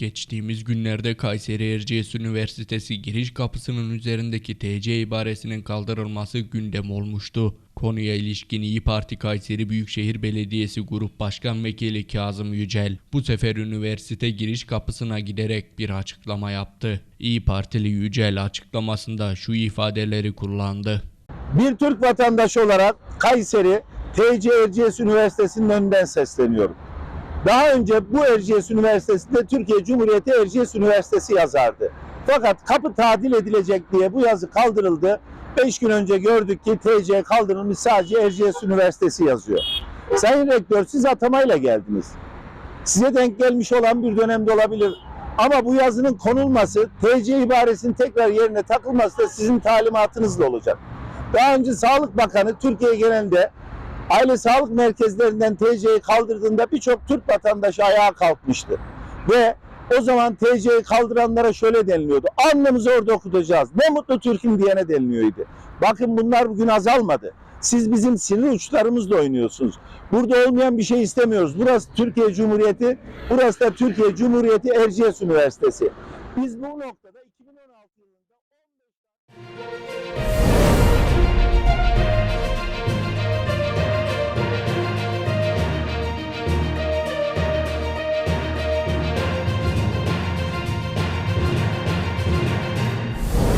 Geçtiğimiz günlerde Kayseri Erciyes Üniversitesi giriş kapısının üzerindeki TC ibaresinin kaldırılması gündem olmuştu. Konuya ilişkin İyi Parti Kayseri Büyükşehir Belediyesi Grup Başkan Vekili Kazım Yücel bu sefer üniversite giriş kapısına giderek bir açıklama yaptı. İyi Partili Yücel açıklamasında şu ifadeleri kullandı. Bir Türk vatandaşı olarak Kayseri TC Erciyes Üniversitesi'nin önünden sesleniyorum. Daha önce bu Erciyes Üniversitesi'nde Türkiye Cumhuriyeti Erciyes Üniversitesi yazardı. Fakat kapı tadil edilecek diye bu yazı kaldırıldı. 5 gün önce gördük ki TC kaldırılmış sadece Erciyes Üniversitesi yazıyor. Sayın Rektör siz atamayla geldiniz. Size denk gelmiş olan bir dönemde olabilir. Ama bu yazının konulması, TC ibaresinin tekrar yerine takılması da sizin talimatınızla olacak. Daha önce Sağlık Bakanı Türkiye genelinde aile sağlık merkezlerinden TC'yi kaldırdığında birçok Türk vatandaşı ayağa kalkmıştı. Ve o zaman TC'yi kaldıranlara şöyle deniliyordu. Alnımızı orada okutacağız. Ne mutlu Türk'üm diyene deniliyordu. Bakın bunlar bugün azalmadı. Siz bizim sinir uçlarımızla oynuyorsunuz. Burada olmayan bir şey istemiyoruz. Burası Türkiye Cumhuriyeti, burası da Türkiye Cumhuriyeti Erciyes Üniversitesi. Biz bu noktada 2016 yılında 15